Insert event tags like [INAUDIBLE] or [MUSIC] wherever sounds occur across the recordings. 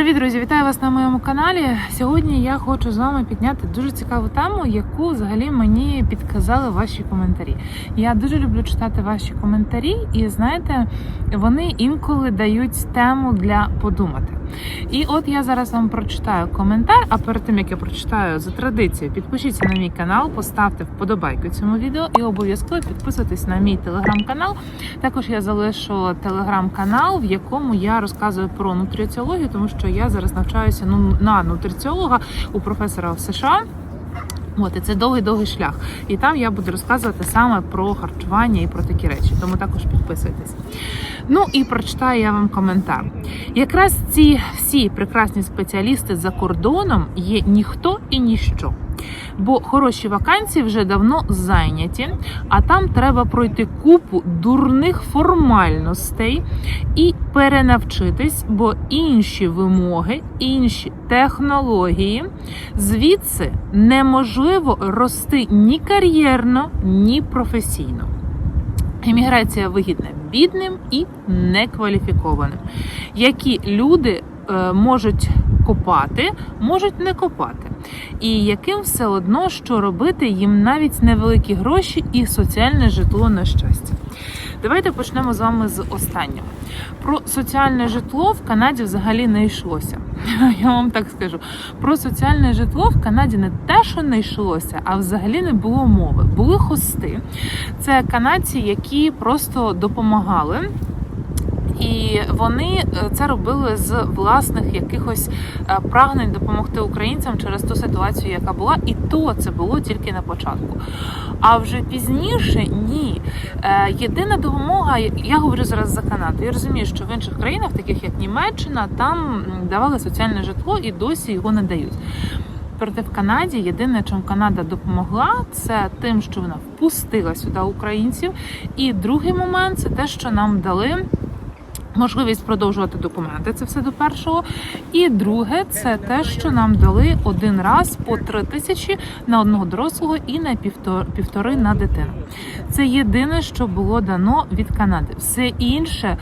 Привіт, друзі! Вітаю вас на моєму каналі. Сьогодні я хочу з вами підняти дуже цікаву тему, яку взагалі мені підказали ваші коментарі. Я дуже люблю читати ваші коментарі, і знаєте, вони інколи дають тему для подумати. І от я зараз вам прочитаю коментар. А перед тим як я прочитаю за традицією, підпишіться на мій канал, поставте вподобайку цьому відео і обов'язково підписуйтесь на мій телеграм-канал. Також я залишу телеграм-канал, в якому я розказую про нутриціологію, тому що я зараз навчаюся ну на нутриціолога у професора в США. От і це довгий довгий шлях. І там я буду розказувати саме про харчування і про такі речі. Тому також підписуйтесь. Ну і прочитаю я вам коментар. Якраз ці всі прекрасні спеціалісти за кордоном є ніхто і ніщо. Бо хороші вакансії вже давно зайняті, а там треба пройти купу дурних формальностей і перенавчитись, бо інші вимоги, інші технології звідси неможливо рости ні кар'єрно, ні професійно. Еміграція вигідна бідним і некваліфікованим, які люди е, можуть копати, можуть не копати, і яким все одно, що робити їм навіть невеликі гроші і соціальне житло на щастя. Давайте почнемо з вами з останнього. Про соціальне житло в Канаді взагалі не йшлося. [LAUGHS] Я вам так скажу. Про соціальне житло в Канаді не те, що не йшлося, а взагалі не було мови. Були хости. Це канадці, які просто допомагали. І вони е, це робили з власних якихось е, прагнень допомогти українцям через ту ситуацію, яка була, і то це було тільки на початку. А вже пізніше ні. Е, Єдина допомога, я говорю зараз за Канаду. Я розумію, що в інших країнах, таких як Німеччина, там давали соціальне житло і досі його не дають. Проте в Канаді єдине, чим Канада допомогла, це тим, що вона впустила сюди українців. І другий момент це те, що нам дали. Можливість продовжувати документи, це все до першого. І друге, це те, що нам дали один раз по три тисячі на одного дорослого і на півтор- півтори на дитину. Це єдине, що було дано від Канади. Все інше,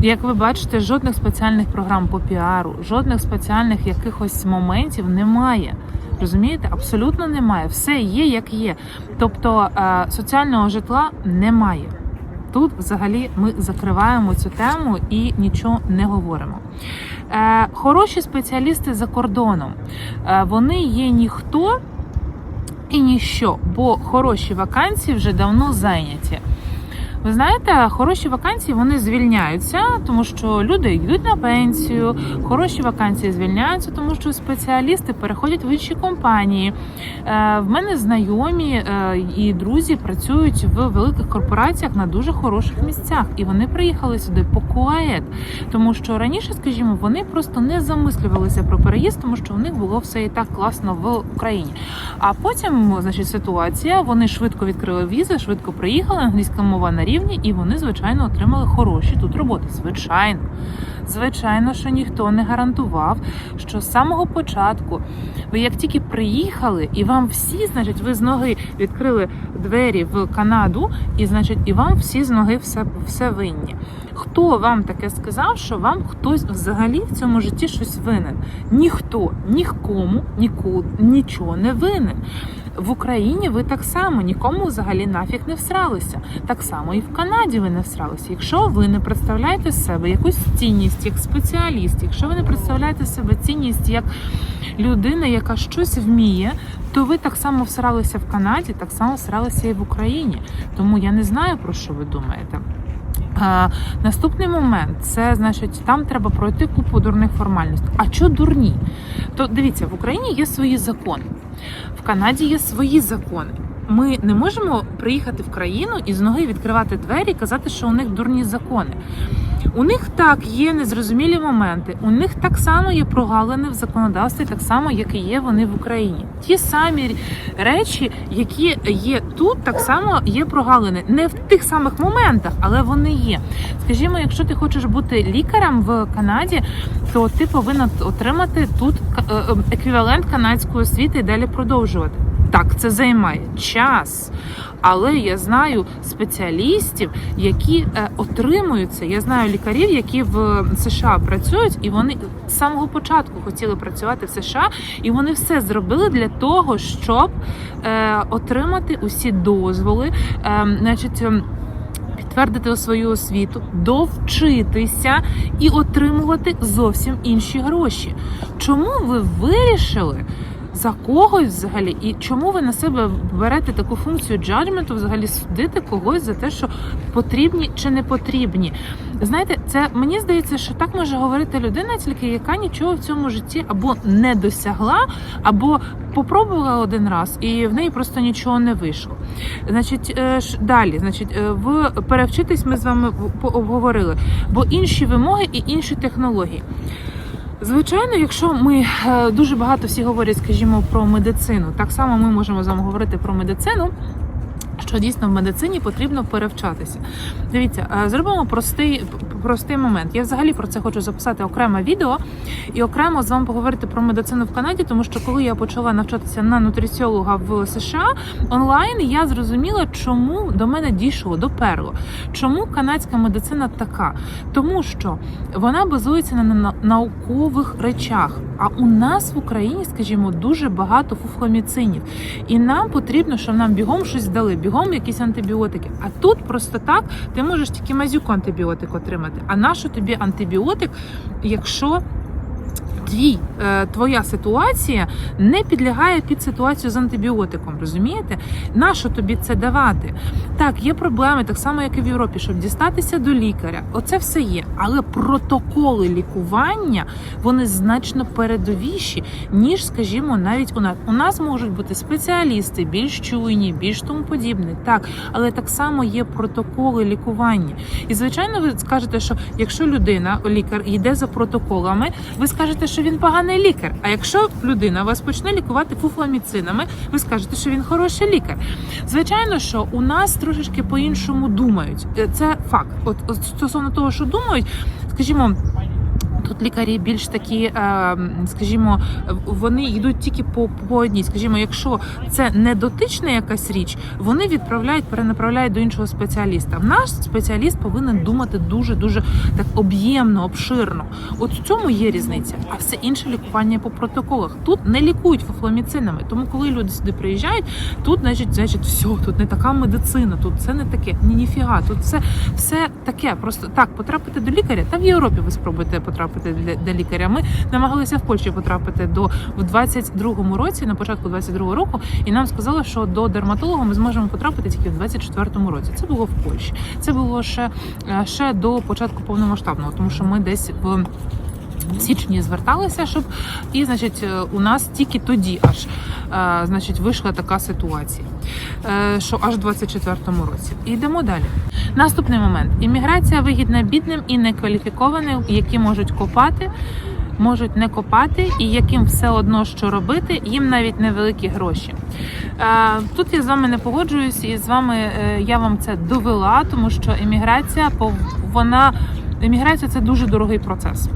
як ви бачите, жодних спеціальних програм по піару, жодних спеціальних якихось моментів немає. Розумієте, абсолютно немає. Все є як є. Тобто е, соціального житла немає. Тут взагалі ми закриваємо цю тему і нічого не говоримо. Е, хороші спеціалісти за кордоном, е, вони є ніхто і ніщо, бо хороші вакансії вже давно зайняті. Ви знаєте, хороші вакансії вони звільняються, тому що люди йдуть на пенсію. Хороші вакансії звільняються, тому що спеціалісти переходять в інші компанії. Е, В мене знайомі е, і друзі працюють в великих корпораціях на дуже хороших місцях, і вони приїхали сюди по кует, тому що раніше, скажімо, вони просто не замислювалися про переїзд, тому що у них було все і так класно в Україні. А потім, значить, ситуація, вони швидко відкрили візи, швидко приїхали, англійська мова на рівні, і вони, звичайно, отримали хороші тут роботи. Звичайно, звичайно, що ніхто не гарантував, що з самого початку ви як тільки приїхали, і вам всі, значить, ви з ноги відкрили двері в Канаду, і значить, і вам всі з ноги все, все винні. Хто вам таке сказав, що вам хтось взагалі в цьому житті щось винен? Ніхто, нікому, нікуди, нічого не винен. В Україні ви так само нікому взагалі нафіг не всралися. Так само і в Канаді ви не всралися. Якщо ви не представляєте себе якусь цінність як спеціаліст, якщо ви не представляєте себе цінність як людина, яка щось вміє, то ви так само всралися в Канаді, так само всралися і в Україні. Тому я не знаю про що ви думаєте. А, наступний момент це значить, там треба пройти купу дурних формальностей. А що дурні? То дивіться, в Україні є свої закони, в Канаді є свої закони. Ми не можемо приїхати в країну і з ноги відкривати двері і казати, що у них дурні закони. У них так є незрозумілі моменти. У них так само є прогалини в законодавстві, так само, як і є вони в Україні. Ті самі речі, які є тут, так само є прогалини. Не в тих самих моментах, але вони є. Скажімо, якщо ти хочеш бути лікарем в Канаді, то ти повинен отримати тут е, е, еквівалент канадської освіти і далі продовжувати. Так, це займає час. Але я знаю спеціалістів, які е, отримуються. Я знаю лікарів, які в США працюють, і вони з самого початку хотіли працювати в США, і вони все зробили для того, щоб е, отримати усі дозволи. Е, значить. ем, Підтвердити свою освіту, довчитися і отримувати зовсім інші гроші. Чому ви вирішили за когось взагалі? І чому ви на себе берете таку функцію джаджменту, взагалі судити когось за те, що потрібні чи не потрібні? Знаєте, це мені здається, що так може говорити людина, тільки яка нічого в цьому житті або не досягла, або попробувала один раз, і в неї просто нічого не вийшло. Значить, е, далі, значить, е, в перевчитись ми з вами обговорили, бо інші вимоги і інші технології. Звичайно, якщо ми е, дуже багато всі говорять, скажімо, про медицину, так само ми можемо з вами говорити про медицину. Що дійсно в медицині потрібно перевчатися. Дивіться, е, зробимо простий, простий момент. Я взагалі про це хочу записати окреме відео і окремо з вами поговорити про медицину в Канаді, тому що коли я почала навчатися на нутриціолога в США онлайн, я зрозуміла, чому до мене дійшло доперло. Чому канадська медицина така? Тому що вона базується на- наукових речах. А у нас в Україні, скажімо, дуже багато фуфломіцинів. І нам потрібно, щоб нам бігом щось дали, бігом якісь антибіотики. А тут просто так ти можеш тільки мазюку антибіотик отримати. А нащо тобі антибіотик, якщо твій, е, твоя ситуація не підлягає під ситуацію з антибіотиком, розумієте? Нащо тобі це давати? Так, є проблеми, так само, як і в Європі, щоб дістатися до лікаря. Оце все є. Але протоколи лікування вони значно передовіші, ніж, скажімо, навіть у нас. У нас можуть бути спеціалісти, більш чуйні, більш тому подібне. Так, але так само є протоколи лікування. І звичайно, ви скажете, що якщо людина, лікар, йде за протоколами, ви скажете, що він поганий лікар. А якщо людина вас почне лікувати фуфламіцинами, ви скажете, що він хороший лікар. Звичайно, що у нас трошечки по-іншому думають. Е, Це факт. От, от стосовно того, що думають, скажімо. Тут лікарі більш такі, е, скажімо, вони йдуть тільки по, по одній. Скажімо, якщо це не дотична якась річ, вони відправляють, перенаправляють до іншого спеціаліста. Наш спеціаліст повинен думати дуже дуже так об'ємно, обширно. От в цьому є різниця. А все інше лікування по протоколах. Тут не лікують фуфломіцинами. Тому коли люди сюди приїжджають, тут, значить, значить, все, тут не така медицина, тут це не таке. Ні, ніфіга, тут все, все таке. Просто так, потрапити до лікаря. Та в Європі ви спробуєте потрапити для, до лікаря. Ми намагалися в Польщі потрапити до в 22-му році, на початку 22-го року, і нам сказали, що до дерматолога ми зможемо потрапити тільки в 24-му році. Це було в Польщі. Це було ще, е, ще до початку повномасштабного, тому що ми десь в. Січні зверталися, щоб і значить е, у нас тільки тоді аж е, значить вийшла така ситуація, е, що аж в 24-му році. Йдемо далі. Наступний момент: імміграція вигідна бідним і некваліфікованим, які можуть копати. Можуть не копати, і яким все одно що робити, їм навіть невеликі гроші. Тут я з вами не погоджуюсь, і з вами я вам це довела, тому що еміграція вона еміграція це дуже дорогий процес.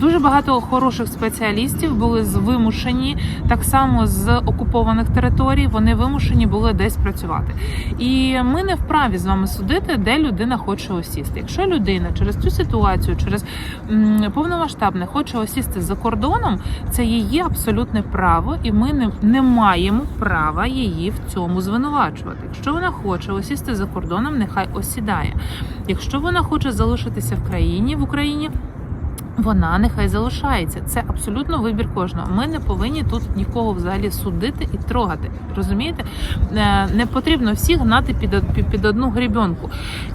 Дуже багато хороших спеціалістів були вимушені так само з окупованих територій. Вони вимушені були десь працювати. І ми не вправі з вами судити, де людина хоче осісти. Якщо людина через цю ситуацію, через повномасштабне хоче осісти за кордоном, це її абсолютне право, і ми не, не маємо права її в цьому звинувачувати. Якщо вона хоче осісти за кордоном, нехай осідає. Якщо вона хоче залишитися в країні в Україні. Вона нехай залишається. Це абсолютно вибір кожного. Ми не повинні тут нікого взагалі судити і трогати. Розумієте? Е, Не потрібно всіх гнати під, під, одну грібенку.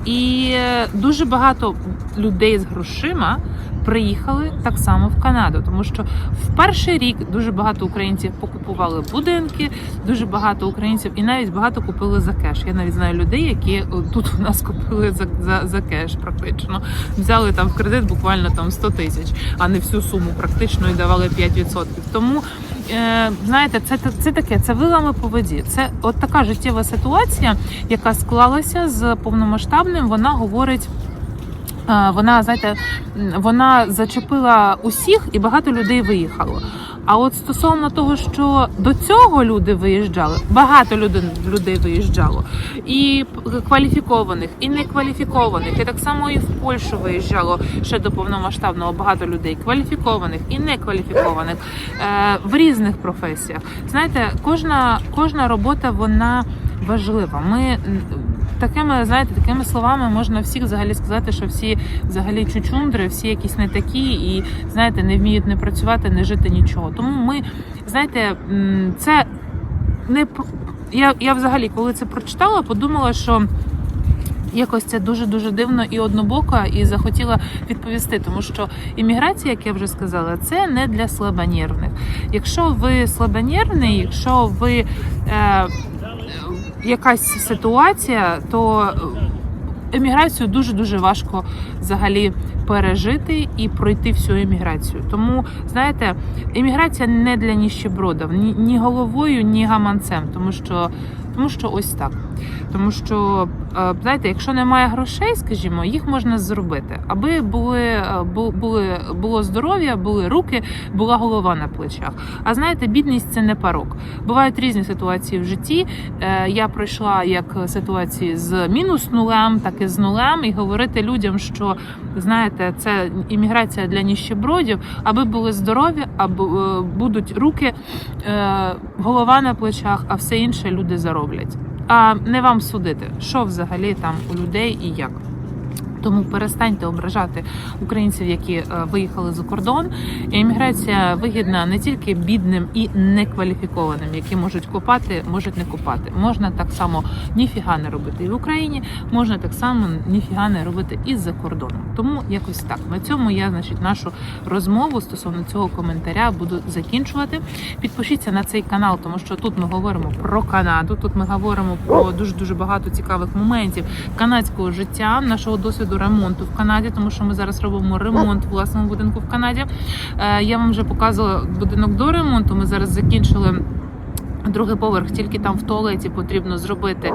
І е, дуже багато людей з грошима приїхали так само в Канаду, тому що в перший рік дуже багато українців покупували будинки, дуже багато українців і навіть багато купили за кеш. Я навіть знаю людей, які тут у нас купили за, за, за кеш, практично взяли там в кредит буквально там 100 тисяч, а не всю суму практично і давали 5%. Тому е, знаєте, це, це таке, це вилами по воді. Це от така життєва ситуація, яка склалася з повномасштабним. Вона говорить. Е, Вона знаєте, вона зачепила усіх, і багато людей виїхало. А от стосовно того, що до цього люди виїжджали, багато людей, людей виїжджало, і кваліфікованих, і некваліфікованих, і так само і в Польщу виїжджало ще до повномасштабного багато людей, кваліфікованих і некваліфікованих е, в різних професіях. Знаєте, кожна, кожна робота вона важлива. Ми такими, знаєте, такими словами можна всіх взагалі сказати, що всі взагалі чучундри, всі якісь не такі, і знаєте, не вміють не працювати, не жити нічого. Тому ми, знаєте, це не я, я взагалі, коли це прочитала, подумала, що. Якось це дуже дуже дивно і однобоко, і захотіла відповісти, тому що імміграція, як я вже сказала, це не для слабонервних. Якщо ви слабонервний, якщо ви е, якась ситуація, то еміграцію дуже дуже важко взагалі пережити і пройти всю еміграцію. Тому знаєте, еміграція не для ніщебродів, ні, ні головою, ні гаманцем, тому що. Тому що ось так. Тому що, е, знаєте, якщо немає грошей, скажімо, їх можна зробити, аби були, е, були, було здоров'я, були руки, була голова на плечах. А знаєте, бідність це не парок. Бувають різні ситуації в житті. Е, Я пройшла як ситуації з мінус нулем, так і з нулем, і говорити людям, що знаєте, це імміграція для ніщебродів, аби були здорові, аби будуть руки, голова на плечах, а все інше люди зароблять. А не вам судити, що взагалі там у людей і як. Тому перестаньте ображати українців, які е, виїхали за кордон. Імміграція вигідна не тільки бідним і некваліфікованим, які можуть копати, можуть не копати. Можна так само ніфіга не робити і в Україні, можна так само ніфіга не робити і за кордоном. Тому якось так. На цьому я, значить, нашу розмову стосовно цього коментаря буду закінчувати. Підпишіться на цей канал, тому що тут ми говоримо про Канаду. Тут ми говоримо про дуже дуже багато цікавих моментів канадського життя, нашого досвіду ремонту в Канаді, тому що ми зараз робимо ремонт в власному будинку в Канаді. Е, Я вам вже показувала будинок до ремонту. Ми зараз закінчили. Другий поверх, тільки там в туалеті потрібно зробити,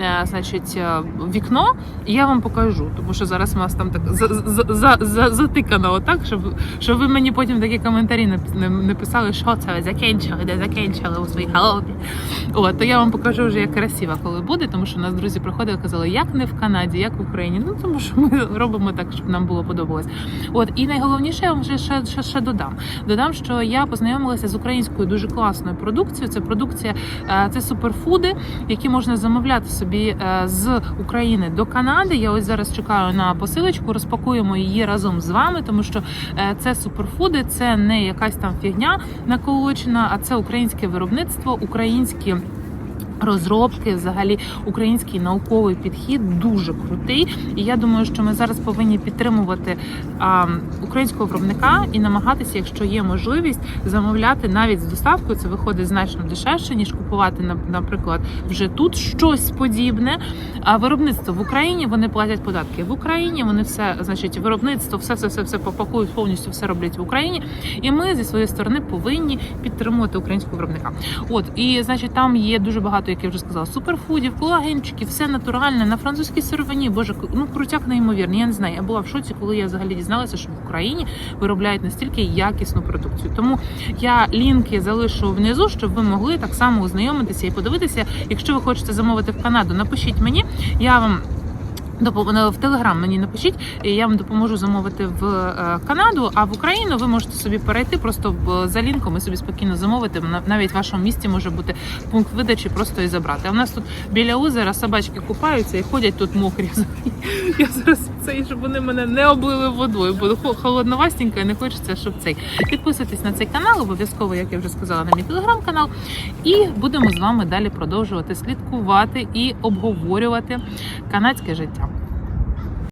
е, значить, е, вікно, і я вам покажу, тому що зараз у нас там так за, за, за, за, затикано, отак, щоб, щоб ви мені потім такі коментарі не, писали, що це ви закінчили, де закінчили у своїй халопі. От, то я вам покажу вже як красиво, коли буде, тому що нас друзі приходили і казали, як не в Канаді, як в Україні. Ну тому що ми [LAUGHS] робимо так, щоб нам було подобалось. От і найголовніше я вам ще, ще, ще, ще додам. Додам, що я познайомилася з українською дуже класною продукцією. Це продукція, е, це суперфуди, які можна замовляти собі е, з України до Канади. Я ось зараз чекаю на посилочку, розпакуємо її разом з вами, тому що е, це суперфуди, це не якась там фігня наколочена, а це українське виробництво, українські. Розробки, взагалі, український науковий підхід дуже крутий. І я думаю, що ми зараз повинні підтримувати а, українського виробника і намагатися, якщо є можливість, замовляти навіть з доставкою. Це виходить значно дешевше, ніж купувати наприклад, вже тут щось подібне. А виробництво в Україні вони платять податки в Україні. Вони все, значить, виробництво, все, все, все, все попакують повністю, все роблять в Україні. І ми зі своєї сторони повинні підтримувати українського виробника. От і значить, там є дуже багато, як я вже сказала, суперфудів, колагенчиків, все натуральне на французькій сировині. Боже, ну крутяк неймовірний. Я не знаю. Я була в шоці, коли я взагалі дізналася, що в Україні виробляють настільки якісну продукцію. Тому я лінки залишу внизу, щоб ви могли так само ознайомитися і подивитися. Якщо ви хочете замовити в Канаду, напишіть мені. Я вам. В Телеграм мені напишіть, і я вам допоможу замовити в е, Канаду. А в Україну ви можете собі перейти просто в- за лінком і собі спокійно замовити. На- Навіть в вашому місті може бути пункт видачі, просто і забрати. А в нас тут біля озера собачки купаються і ходять тут мокрі. [LAUGHS] Я зараз цей, щоб вони мене не облили водою, бо хо- холодновастенько і не хочеться, щоб цей. Підписуйтесь на цей канал, обов'язково, як я вже сказала, на мій телеграм-канал. І будемо з вами далі продовжувати слідкувати і обговорювати канадське життя.